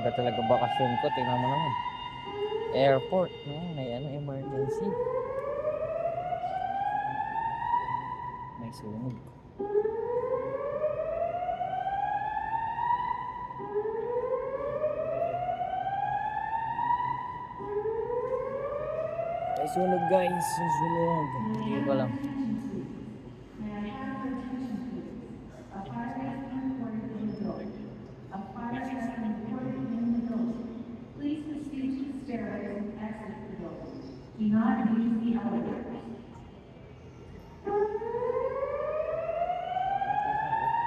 Iba talaga bakasyon ko. Tingnan mo naman. Airport. No? May ano, emergency. May sunog. May sunog guys. Sunog. Hindi ko alam. Do not use the elevators.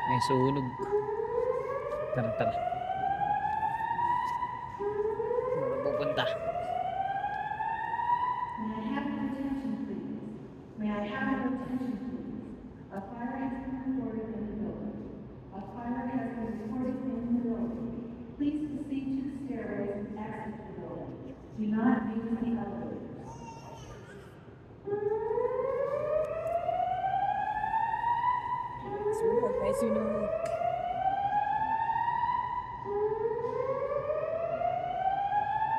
May sunog. Tara, tara. Pupunta. May I have your attention, please? May I have your attention, please? A fire has been reported in the building. A fire has been reported in the building. Please proceed to the stairways and exit the building. Do not use the elevators. professional.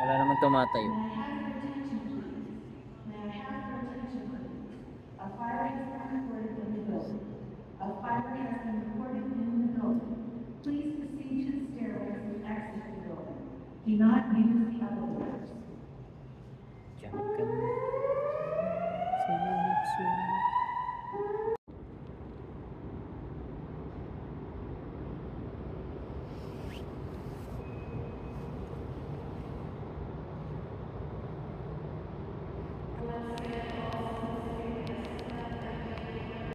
Wala naman tumatayo. Please proceed to the stairway to exit the building. Do not use the elevators. Jangan Selamat